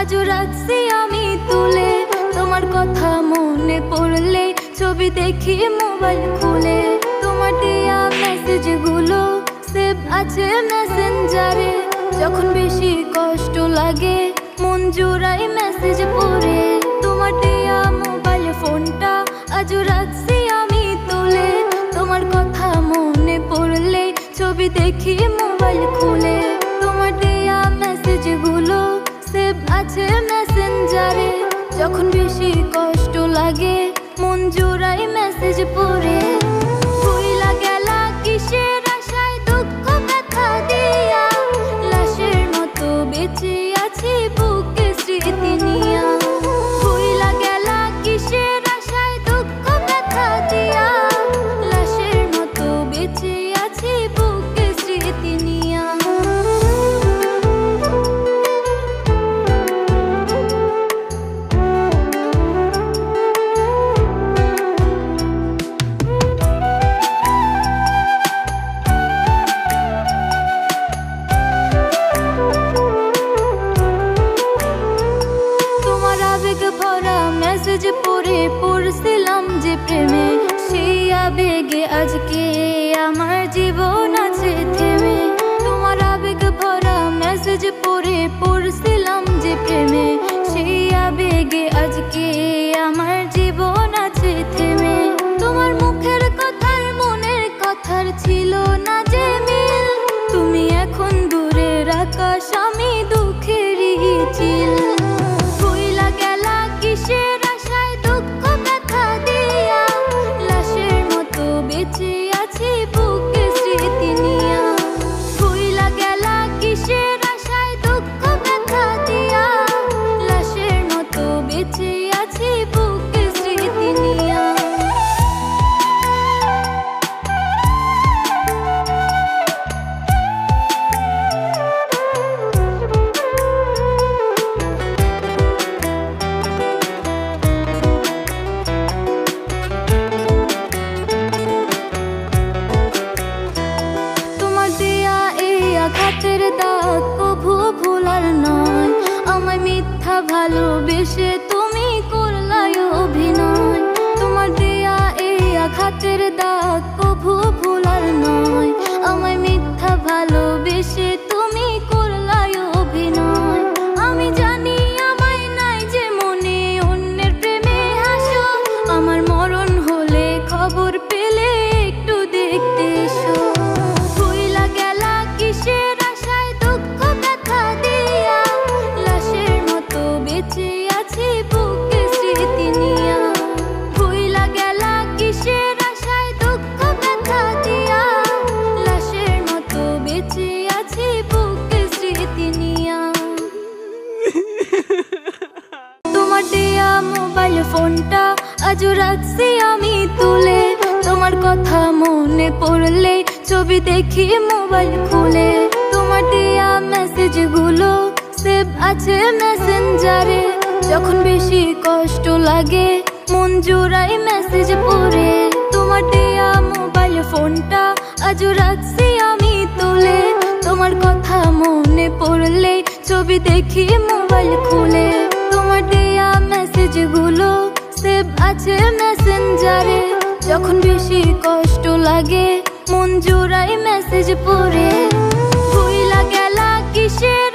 আজও রাখছি আমি তুলে। তোমার কথা মনে পড়লে ছবি দেখি মোবাইল খুলে। তোমার দেয়া মেসেজগুলো সেভ আছে মেসেঞ্জারে যখন বেশি কষ্ট লাগে, মন জোড়াই মেসেজ পড়ে। তোমার দেয়া মোবাইল ফোনটা আজও রাখছি আমি তুলে। তোমার কথা মনে পড়লে ছবি দেখি মোবাইল খুলে। যখন বেশি কষ্ট লাগে মন জোড়াই মেসেজ পড়ে। পড়ছিলাম যে প্রেমে, সেই আবেগে আজকে আমার জীবন আছে থেমে। তোমার আবেগ ভরা মেসেজ পড়ে, পড়ছিলাম যে প্রেমে, সেই আবেগে আজকে আমার ভালোবেসে তুমি করলাই অভিনয়। তোমার দেয়া এই আঘাতের দাগ ফোনটা আজও রাখছি আমি তুলে। তোমার কথা মনে পড়লে ছবি দেখি মোবাইল খুলে। তোমার দেয়া মেসেজগুলো সেভ আছে মেসেঞ্জারে। যখন বেশি কষ্ট লাগে, মন জোড়াই মেসেজ পড়ে। তোমার দেয়া মোবাইল ফোনটা আজও রাখছি আমি তুলে। তোমার কথা মনে পড়লে ছবি দেখি মোবাইল খুলে। দেয়া মেসেজগুলো সেভ আছে মেসেঞ্জারে যখন বেশি কষ্ট লাগে, মন জোড়াই মেসেজ পড়ে। ভুইলা গেলা কিসের